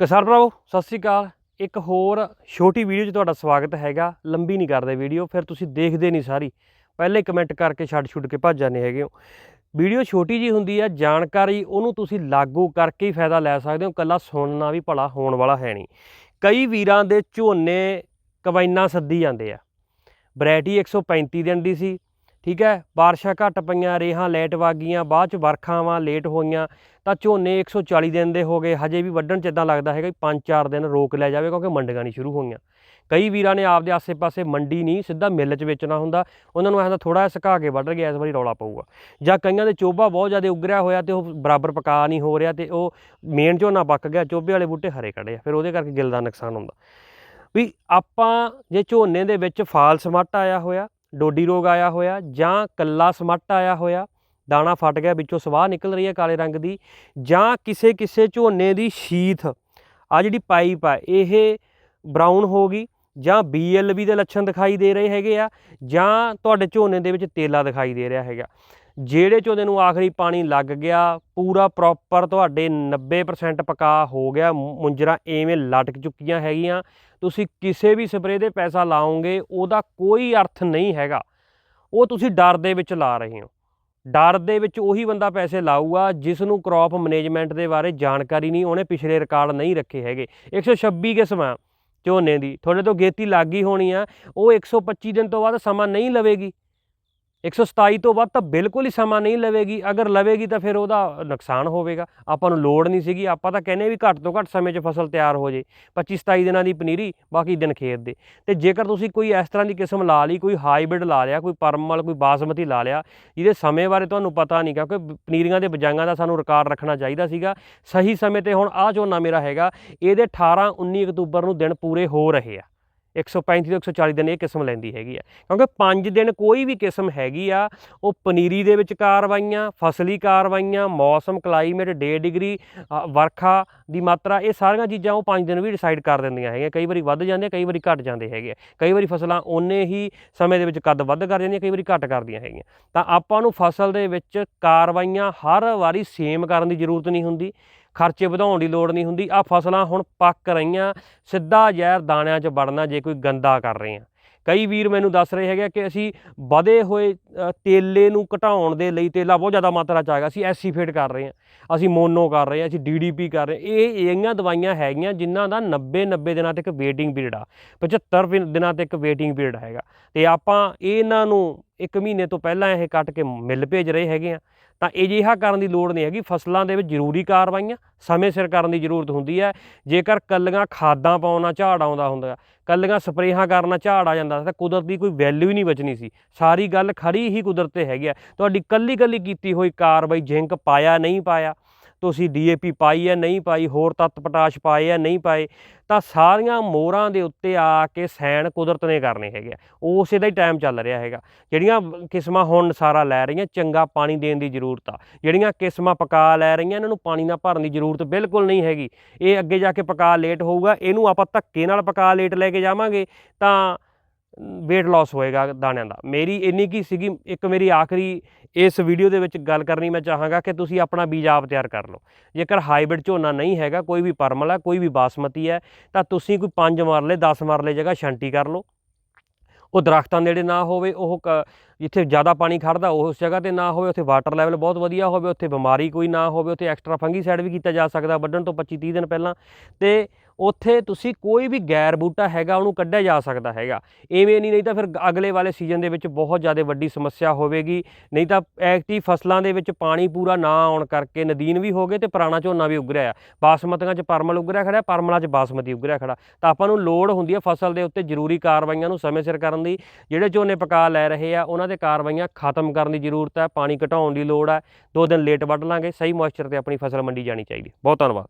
ਕਿਸਾਨ ਭਰਾਵੋ, ਸਤਿ ਸ੍ਰੀ ਅਕਾਲ। ਇੱਕ ਹੋਰ ਛੋਟੀ ਵੀਡੀਓ 'ਚ ਤੁਹਾਡਾ ਸਵਾਗਤ ਹੈਗਾ। ਲੰਬੀ ਨਹੀਂ ਕਰਦੇ ਵੀਡੀਓ, ਫਿਰ ਤੁਸੀਂ ਦੇਖਦੇ ਨਹੀਂ ਸਾਰੀ। ਪਹਿਲੇ ਕਮੈਂਟ ਕਰਕੇ ਛੱਡ ਛੁੱਟ ਕੇ ਭੱਜ ਜਾਂਦੇ ਹੈਗੇ ਹੋ। ਵੀਡੀਓ ਛੋਟੀ ਜੀ ਹੁੰਦੀ ਆ, ਜਾਣਕਾਰੀ ਉਹਨੂੰ ਤੁਸੀਂ ਲਾਗੂ ਕਰਕੇ ਹੀ ਫਾਇਦਾ ਲੈ ਸਕਦੇ ਹੋ। ਕੱਲਾ ਸੁਣਨਾ ਵੀ ਭਲਾ ਹੋਣ ਵਾਲਾ ਹੈ ਨਹੀਂ। ਕਈ ਵੀਰਾਂ ਦੇ ਝੋਨੇ ਕਬਾਈਨਾਂ ਸੱਦੀ ਜਾਂਦੇ ਆ। ਵੈਰਾਈਟੀ 135 ਦਿਨ ਦੀ ਸੀ ਠੀਕ ਹੈ? ਬਾਰਿਸ਼ਾਂ ਘੱਟ ਪਈਆਂ, ਰੇਹਾਂ ਲੇਟ ਵਾਗੀਆਂ ਬਾਅਦ ਚ ਵਰਖਾਵਾਂ ਲੇਟ ਹੋਈਆਂ। ਤਾਂ ਝੋਨੇ 140 ਦਿਨ ਦੇ ਹੋ ਗਏ, ਹਜੇ ਵੀ ਵੱਢਣ ਚ ਇਦਾਂ ਲੱਗਦਾ ਹੈਗਾ 5-4 ਦਿਨ ਰੋਕ ਲਿਆ ਜਾਵੇ ਕਿਉਂਕਿ ਮੰਡੀਆਂ ਨਹੀਂ ਸ਼ੁਰੂ ਹੋਈਆਂ। ਕਈ ਵੀਰਾਂ ਨੇ ਆਪਦੇ ਆਸੇ-ਪਾਸੇ ਮੰਡੀ ਨਹੀਂ, ਸਿੱਧਾ ਮਿੱਲ 'ਚ ਵੇਚਣਾ ਹੁੰਦਾ। ਉਹਨਾਂ ਨੂੰ ਐਂ ਥੋੜਾ ਜਿਹਾ ਸੁਕਾ ਕੇ ਵੱਢ ਗਿਆ ਇਸ ਵਾਰੀ ਰੌਲਾ ਪਊਗਾ। ਜਾਂ ਕਈਆਂ ਦੇ ਚੋਬਾ ਬਹੁਤ ਜ਼ਿਆਦਾ ਉਗਰਿਆ ਹੋਇਆ ਤੇ ਉਹ ਬਰਾਬਰ ਪਕਾ ਨਹੀਂ ਹੋ ਰਿਹਾ ਤੇ ਉਹ ਮੇਨ ਝੋਨਾ ਪੱਕ ਗਿਆ ਚੋਬੇ ਵਾਲੇ ਬੂਟੇ ਹਰੇ ਖੜੇ ਆ, ਫਿਰ ਉਹਦੇ ਕਰਕੇ ਗਿੱਲ ਦਾ ਨੁਕਸਾਨ ਹੁੰਦਾ। ਵੀ ਆਪਾਂ ਜੇ ਝੋਨੇ ਦੇ ਵਿੱਚ ਫਾਲ ਸਮੱਟ ਆਇਆ ਹੋਇਆ ਡੋਡੀ ਰੋਗ ਆਇਆ ਹੋਇਆ, ਜਾਂ ਕੱਲਾ ਸਮੱਟ ਆਇਆ ਹੋਇਆ, ਦਾਣਾ ਫਟ ਗਿਆ, ਵਿੱਚੋਂ ਸਵਾਹ ਨਿਕਲ ਰਹੀ ਹੈ ਕਾਲੇ ਰੰਗ ਦੀ, ਜਾਂ ਕਿਸੇ ਕਿਸੇ ਝੋਨੇ ਦੀ ਸ਼ੀਥ ਆ ਜਿਹੜੀ ਪਾਈਪ ਆ, ਇਹ ਬਰਾਊਨ ਹੋ ਗਈ, ਜਾਂ BLB ਦੇ ਲੱਛਣ ਦਿਖਾਈ ਦੇ ਰਹੇ ਹੈਗੇ ਆ, ਜਾਂ ਤੁਹਾਡੇ ਝੋਨੇ ਦੇ ਵਿੱਚ ਤੇਲਾ ਦਿਖਾਈ ਦੇ ਰਿਹਾ ਹੈਗਾ। ਜਿਹੜੇ ਝੋਨੇ ਨੂੰ ਆਖਰੀ ਪਾਣੀ ਲੱਗ ਗਿਆ, ਪੂਰਾ ਪ੍ਰੋਪਰ ਤੁਹਾਡੇ 90% ਪਕਾ ਹੋ ਗਿਆ। ਮੁੰਜਰਾ ਐਵੇਂ ਲਟਕ ਚੁੱਕੀਆਂ ਹੈਗੀਆਂ। ਤੁਸੀਂ ਕਿਸੇ ਵੀ ਸਪਰੇਅ ਦੇ ਪੈਸਾ ਲਾਓਗੇ, ਉਹਦਾ ਕੋਈ ਅਰਥ ਨਹੀਂ ਹੈਗਾ। ਉਹ ਤੁਸੀਂ ਡਰ ਦੇ ਵਿੱਚ ਲਾ ਰਹੇ ਹੋ। ਡਰ ਦੇ ਵਿੱਚ ਉਹੀ ਬੰਦਾ ਪੈਸੇ ਲਾਊਗਾ ਜਿਸ ਨੂੰ ਕ੍ਰੌਪ ਮੈਨੇਜਮੈਂਟ ਦੇ ਬਾਰੇ ਜਾਣਕਾਰੀ ਨਹੀਂ, ਉਹਨੇ ਪਿਛਲੇ ਰਿਕਾਰਡ ਨਹੀਂ ਰੱਖੇ ਹੈਗੇ। 126 ਕਿਸਮਾਂ ਝੋਨੇ ਦੀ। ਤੁਹਾਡੇ ਤੋਂ ਗੇਤੀ ਲੱਗੀ ਹੋਣੀ ਆ। ਉਹ 125 ਦਿਨ ਤੋਂ ਬਾਅਦ ਸਮਾਂ ਨਹੀਂ ਲਵੇਗੀ। 127 ਤੋਂ ਵੱਧ ਤਾਂ ਬਿਲਕੁਲ ਹੀ ਸਮਾਂ ਨਹੀਂ ਲਵੇਗੀ। ਅਗਰ ਲਵੇਗੀ ਤਾਂ ਫਿਰ ਉਹਦਾ ਨੁਕਸਾਨ ਹੋਵੇਗਾ। ਆਪਾਂ ਨੂੰ ਲੋੜ ਨਹੀਂ ਸੀਗੀ। ਆਪਾਂ ਤਾਂ ਕਹਿੰਦੇ ਵੀ ਘੱਟ ਤੋਂ ਘੱਟ ਸਮੇਂ 'ਚ ਫਸਲ ਤਿਆਰ ਹੋ ਜੇ। 25 27 ਦਿਨਾਂ ਦੀ ਪਨੀਰੀ, ਬਾਕੀ ਦਿਨ ਖੇਤ ਦੇ। ਤੇ ਜੇਕਰ ਤੁਸੀਂ ਕੋਈ ਇਸ ਤਰ੍ਹਾਂ ਦੀ ਕਿਸਮ ਲਾ ਲਈ, ਕੋਈ ਹਾਈਬ੍ਰਿਡ ਲਾ ਲਿਆ, ਕੋਈ ਪਰਮਲ, ਕੋਈ ਬਾਸਮਤੀ ਲਾ ਲਿਆ, ਜਿਹਦੇ ਸਮੇਂ ਬਾਰੇ ਤੁਹਾਨੂੰ ਪਤਾ ਨਹੀਂ ਕਿਉਂਕਿ ਪਨੀਰੀਆਂ ਦੇ ਬਜਾਈਆਂ ਦਾ ਸਾਨੂੰ ਰਿਕਾਰਡ ਰੱਖਣਾ ਚਾਹੀਦਾ ਸੀਗਾ। ਸਹੀ ਸਮੇਂ ਤੇ ਹੁਣ ਆਹ ਝੋਨਾ ਮੇਰਾ ਹੈਗਾ। ਇਹਦੇ 18 19 ਅਕਤੂਬਰ ਨੂੰ ਦਿਨ ਪੂਰੇ ਹੋ ਰਹੇ ਆ। 135 ਤੋਂ 140 ਦਿਨ ਇਹ ਕਿਸਮ ਲੈਂਦੀ ਹੈਗੀ ਆ। ਕਿਉਂਕਿ 5 ਦਿਨ ਕੋਈ ਵੀ ਕਿਸਮ ਹੈਗੀ ਆ, ਉਹ ਪਨੀਰੀ ਦੇ ਵਿੱਚ ਕਾਰਵਾਈਆਂ, ਫਸਲੀ ਕਾਰਵਾਈਆਂ, ਮੌਸਮ, ਕਲਾਈਮੇਟ, ਡੇ ਡਿਗਰੀ ਵਰਖਾ ਦੀ ਮਾਤਰਾ, ਇਹ ਸਾਰੀਆਂ ਚੀਜ਼ਾਂ ਉਹ 5 ਦਿਨ ਵੀ ਡਿਸਾਈਡ ਕਰ ਦਿੰਦੀਆਂ ਹੈਗੀਆਂ। ਕਈ ਵਾਰੀ ਵੱਧ ਜਾਂਦੇ ਕਈ ਵਾਰੀ ਘਟ ਜਾਂਦੇ ਹੈਗੇ ਕਈ ਵਾਰੀ ਫਸਲਾਂ ਓਨੇ ਹੀ ਸਮੇਂ ਦੇ ਵਿੱਚ ਕੱਦ ਵੱਧ ਕਰ ਜਾਂਦੀਆਂ, ਕਈ ਵਾਰੀ ਘਟ ਕਰਦੀਆਂ ਹੈਗੀਆਂ। ਤਾਂ ਆਪਾਂ ਨੂੰ ਫਸਲ ਦੇ ਵਿੱਚ ਕਾਰਵਾਈਆਂ ਹਰ ਵਾਰੀ ਸੇਮ ਕਰਨ ਦੀ ਜ਼ਰੂਰਤ ਨਹੀਂ ਹੁੰਦੀ। ਖਰਚੇ ਵਧਾਉਣ ਦੀ ਲੋੜ ਨਹੀਂ ਹੁੰਦੀ। ਆ ਫਸਲਾਂ ਹੁਣ ਪੱਕ ਰਹੀਆਂ, ਸਿੱਧਾ ਜ਼ਹਿਰ ਦਾਣਿਆਂ 'ਚ ਵੜਨਾ ਜੇ ਕੋਈ ਗੰਦਾ ਕਰ ਰਹੇ ਆ। ਕਈ ਵੀਰ ਮੈਨੂੰ ਦੱਸ ਰਹੇ ਹੈਗੇ ਕਿ ਅਸੀਂ ਵਧੇ ਹੋਏ ਤੇਲੇ ਨੂੰ ਘਟਾਉਣ ਦੇ ਲਈ ਤੇਲਾ ਬਹੁਤ ਜ਼ਿਆਦਾ ਮਾਤਰਾ ਚ ਆ ਗਿਆ। ਅਸੀਂ ਐਸੀਫੇਟ ਕਰ ਰਹੇ ਹਾਂ ਅਸੀਂ ਮੋਨੋ ਕਰ ਰਹੇ ਹਾਂ ਅਸੀਂ ਡੀਡੀਪੀ ਕਰ ਰਹੇ ਇਹ ਇਹੀਆਂ ਦਵਾਈਆਂ ਹੈਗੀਆਂ ਜਿਨ੍ਹਾਂ ਦਾ 90 90 ਦਿਨਾਂ ਤੱਕ ਵੇਟਿੰਗ ਪੀਰੀਅਡ ਆ। 75 ਦਿਨਾਂ ਤੱਕ ਵੇਟਿੰਗ ਪੀਰੀਅਡ ਹੈਗਾ। ਤੇ ਆਪਾਂ ਇਹਨਾਂ ਨੂੰ ਇੱਕ ਮਹੀਨੇ ਤੋਂ ਪਹਿਲਾਂ ਇਹ ਕੱਟ ਕੇ ਮਿਲ ਭੇਜ ਰਹੇ ਹੈਗੇ ਆ। ਤਾਂ ਅਜਿਹਾ ਕਰਨ ਦੀ ਲੋੜ ਨਹੀਂ ਹੈਗੀ। ਫਸਲਾਂ ਦੇ ਵਿੱਚ ਜ਼ਰੂਰੀ ਕਾਰਵਾਈਆਂ, ਸਮੇਂ ਸਿਰ ਕਰਨ ਦੀ ਜ਼ਰੂਰਤ ਹੁੰਦੀ ਹੈ। ਜੇਕਰ ਕੱਲੀਆਂ ਖਾਦਾਂ ਪਾਉਣਾ ਝਾੜ ਆਉਂਦਾ ਹੁੰਦਾ, ਕੱਲੀਆਂ ਸਪਰੇਹਾਂ ਕਰਨਾ ਝਾੜ ਆ ਜਾਂਦਾ, ਤਾਂ ਕੁਦਰਤ ਦੀ ਕੋਈ ਵੈਲਿਊ ਹੀ ਨਹੀਂ ਬਚਣੀ ਸੀ। ਸਾਰੀ ਗੱਲ ਖੜੀ ਹੀ ਕੁਦਰਤ ਤੇ ਹੈਗੀ ਆ। ਤੁਹਾਡੀ ਕੱਲੀ ਕੱਲੀ ਕੀਤੀ ਹੋਈ ਕਾਰਵਾਈ, ਜਿੰਕ ਪਾਇਆ, ਨਹੀਂ ਪਾਇਆ ਤੁਸੀਂ ਡੀਏਪੀ ਪਾਈ ਹੈ, ਨਹੀਂ ਪਾਈ, ਹੋਰ ਤੱਤ ਪਟਾਸ਼ ਪਾਏ ਹੈ, ਨਹੀਂ ਪਾਏ, ਤਾਂ ਸਾਰੀਆਂ ਮੋਹਰਾਂ ਦੇ ਉੱਤੇ ਆ ਕੇ ਸੈਣ ਕੁਦਰਤ ਨੇ ਕਰਨੇ ਹੈਗੇ ਉਸੇ ਦਾ ਹੀ ਟਾਈਮ ਚੱਲ ਰਿਹਾ ਹੈਗਾ। ਜਿਹੜੀਆਂ ਕਿਸਮਾਂ ਹੁਣ ਸਾਰਾ ਲੈ ਰਹੀਆਂ, ਚੰਗਾ ਪਾਣੀ ਦੇਣ ਦੀ ਜ਼ਰੂਰਤ ਆ। ਜਿਹੜੀਆਂ ਕਿਸਮਾਂ ਪਕਾ ਲੈ ਰਹੀਆਂ, ਇਹਨਾਂ ਨੂੰ ਪਾਣੀ ਨਾਲ ਭਰਨ ਦੀ ਜ਼ਰੂਰਤ ਬਿਲਕੁਲ ਨਹੀਂ ਹੈਗੀ। ਇਹ ਅੱਗੇ ਜਾ ਕੇ ਪਕਾ ਲੇਟ ਹੋਊਗਾ, ਇਹਨੂੰ ਆਪਾਂ ਧੱਕੇ ਨਾਲ ਪਕਾ ਲੇਟ ਲੈ ਕੇ ਜਾਵਾਂਗੇ, ਤਾਂ weight loss ਹੋਏਗਾ ਦਾਣਿਆਂ ਦਾ। ਮੇਰੀ ਇੰਨੀ ਕੀ ਸੀਗੀ, ਇੱਕ ਮੇਰੀ ਆਖਰੀ ਇਸ ਵੀਡੀਓ ਦੇ ਵਿੱਚ ਗੱਲ ਕਰਨੀ ਮੈਂ ਚਾਹਾਂਗਾ ਕਿ ਤੁਸੀਂ ਆਪਣਾ ਬੀਜ ਆਪ ਤਿਆਰ ਕਰ ਲਓ। ਜੇਕਰ ਹਾਈਬ੍ਰਿਡ ਝੋਨਾ ਨਹੀਂ ਹੈਗਾ, ਕੋਈ ਵੀ ਪਰਮਲ ਹੈ ਕੋਈ ਵੀ ਬਾਸਮਤੀ ਹੈ, ਤਾਂ ਤੁਸੀਂ ਕੋਈ 5 ਮਰਲੇ 10 ਮਰਲੇ ਜਗ੍ਹਾ ਛੰਟੀ ਕਰ ਲਓ। ਉਹ ਦਰਖਤਾਂ ਨੇੜੇ ਨਾ ਹੋਵੇ, ਉਹ ਜਿੱਥੇ ਜ਼ਿਆਦਾ ਪਾਣੀ ਖੜਦਾ ਉਸ ਜਗ੍ਹਾ ਤੇ ਨਾ ਹੋਵੇ, ਉੱਥੇ ਵਾਟਰ ਲੈਵਲ ਬਹੁਤ ਵਧੀਆ ਹੋਵੇ, ਉੱਥੇ ਬਿਮਾਰੀ ਕੋਈ ਨਾ ਹੋਵੇ, ਉੱਥੇ ਐਕਸਟਰਾ ਫੰਗੀਸਾਈਡ ਵੀ ਕੀਤਾ ਜਾ ਸਕਦਾ ਵੱਢਣ ਤੋਂ 25 30 ਦਿਨ ਪਹਿਲਾਂ। ਤੇ ਉੱਥੇ ਤੁਸੀਂ ਕੋਈ ਵੀ ਗੈਰ ਬੂਟਾ ਹੈਗਾ, ਉਹਨੂੰ ਕੱਢਿਆ ਜਾ ਸਕਦਾ ਹੈਗਾ। ਐਵੇਂ ਨਹੀਂ ਨਹੀਂ ਤਾਂ ਫਿਰ ਅਗਲੇ ਵਾਲੇ ਸੀਜ਼ਨ ਦੇ ਵਿੱਚ ਬਹੁਤ ਜ਼ਿਆਦਾ ਵੱਡੀ ਸਮੱਸਿਆ ਹੋਵੇਗੀ। ਨਹੀਂ ਤਾਂ ਐਕਟਿਵ ਫਸਲਾਂ ਦੇ ਵਿੱਚ ਪਾਣੀ ਪੂਰਾ ਨਾ ਆਉਣ ਕਰਕੇ ਨਦੀਨ ਵੀ ਹੋ ਗਏ ਤੇ ਪੁਰਾਣਾ ਝੋਨਾ ਵੀ ਉਗਰਿਆ ਆ ਬਾਸਮਤੀਆਂ 'ਚ ਪਰਮਲ ਉਗਰਿਆ ਖੜਾ ਪਰਮਲਾਂ 'ਚ ਬਾਸਮਤੀ ਉੱਗ ਰਿਹਾ ਖੜਾ ਤਾਂ ਆਪਾਂ ਨੂੰ ਲੋੜ ਹੁੰਦੀ ਹੈ ਫਸਲ ਦੇ ਉੱਤੇ ਜ਼ਰੂਰੀ ਕਾਰਵਾਈਆਂ ਨੂੰ ਸਮੇਂ ਸਿਰ ਕਰਨ ਦੀ। ਜਿਹੜੇ ਝੋਨੇ ਪਕਾ ਲੈ ਰਹੇ ਆ, ਉਹਨਾਂ ਦੇ ਕਾਰਵਾਈਆਂ ਖਤਮ ਕਰਨ ਦੀ ਜ਼ਰੂਰਤ ਹੈ, ਪਾਣੀ ਘਟਾਉਣ ਦੀ ਲੋੜ ਹੈ। ਦੋ ਦਿਨ ਲੇਟ ਵੱਢ ਲਾਂਗੇ, ਸਹੀ ਮੋਇਸਚਰ ਤੇ ਆਪਣੀ ਫਸਲ ਮੰਡੀ ਜਾਣੀ ਚਾਹੀਦੀ। ਬਹੁਤ ਧੰਨਵਾਦ।